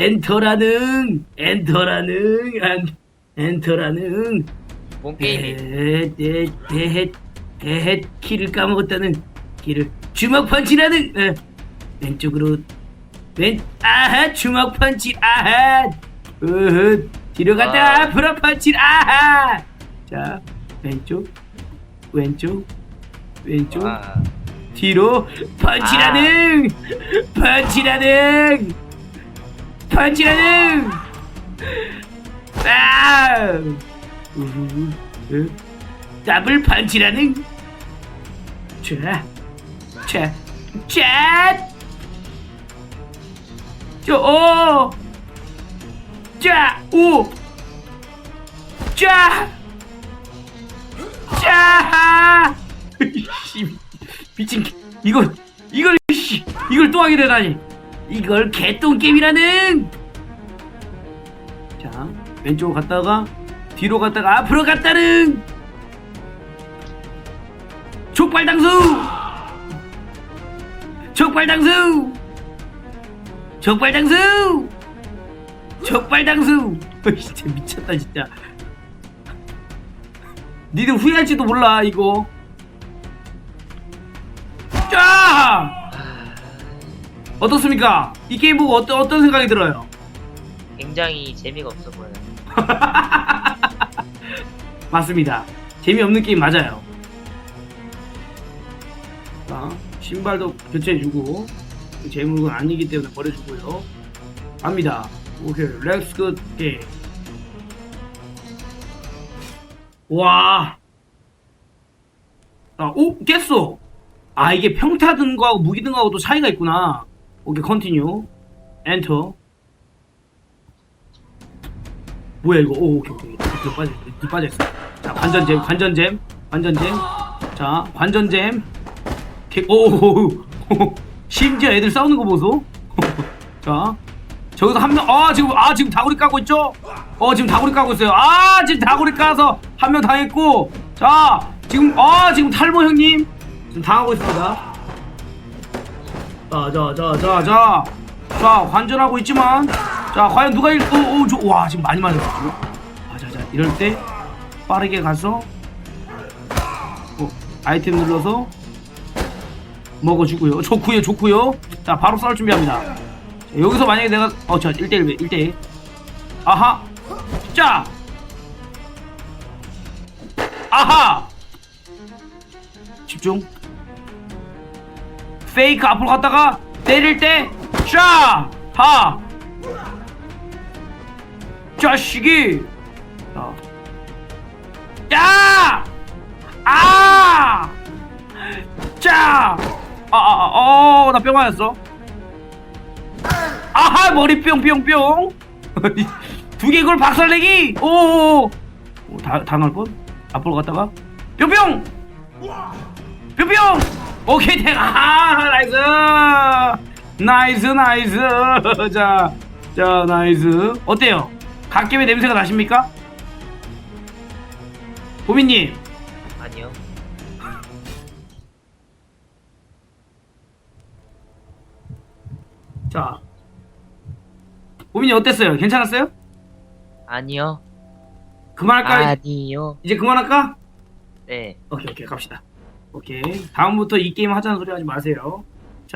엔터라는 엔터라는 안 엔터라는 뭔 게임이? 대헷 대헷 대헷 키를 까먹었다는 키를 주먹 펀치라는 어, 왼쪽으로 왼 아하 주먹 펀치 아하. 으흐 뒤로 갔다 아. 앞으로 펀치 아하. 자 왼쪽 왼쪽 왼쪽. 아, 뒤로 펀치라는 펀치라는 펀치라는! 아 우후, 으, 더블 펀치라는? 자자오자자 미친 개- 이걸 이걸 씨 이걸 또 하게 되다니 이걸 개똥 게임이라는! 자 왼쪽으로 갔다가 뒤로 갔다가 앞으로 갔다는! 족발당수! 족발당수! 족발당수! 족발당수! 진짜 미쳤다 진짜. 니들 후회할지도 몰라 이거. 자 어떻습니까? 이 게임 보고 어떤 어떤 생각이 들어요? 굉장히 재미가 없어 보여요. 맞습니다. 재미없는 게임 맞아요. 자, 신발도 교체해주고 제 물건 아니기 때문에 버려주고요. 갑니다. 오케이, 렛츠 굿 게임. 와. 아, 오, 깼어. 아, 이게 평타 든 거하고 무기 거하고 또 차이가 있구나. 오케이, 컨티뉴. 엔터. 뭐야 이거? 오, 오케이 오케이. 뒤로 빠져, 뒤로 빠져 있어. 자, 관전잼, 관전잼, 관전잼. 자, 관전잼. 개, 오, 오, 오, 심지어 애들 싸우는 거 보소. 자, 저기서 한 명, 아 지금, 아 지금 다구리 까고 있죠? 어, 지금 다구리 까고 있어요. 아, 지금 다구리 까서 한 명 당했고, 자, 지금, 아 지금 탈모 형님 지금 당하고 있습니다. 자, 자, 자, 자, 자. 자, 관전하고 있지만, 자, 과연 누가 일, 오, 오, 저, 와, 지금 많이 맞았어. 아, 자, 자, 이럴 때, 빠르게 가서, 어, 아이템 눌러서, 먹어주고요. 좋고요, 좋고요. 자, 바로 싸울 준비합니다. 자, 여기서 만약에 내가, 어, 자, 1대1, 1대1. 아하! 자! 아하! 집중. 페이크 앞으로 갔다가 때릴 때 샤! 하! 자식이! 자. 야! 아! 자! 아, 아, 아, 어, 나뿅 맞았어. 아하, 머리 뿅 뿅 뿅! 두개 그걸 박살내기! 오. 오, 다, 당할 뻔? 앞으로 갔다가 뿅뿅! 뿅뿅! 오케이 땡! 아 나이스! 나이스 나이스! 자, 자 나이스 어때요? 갓겜의 냄새가 나십니까? 보미님 아니요. 자 보미님 어땠어요? 괜찮았어요? 아니요. 그만할까? 아니요. 이제 그만할까? 네. 오케이 오케이 갑시다 오케이. 다음부터 이 게임 하자는 소리 하지 마세요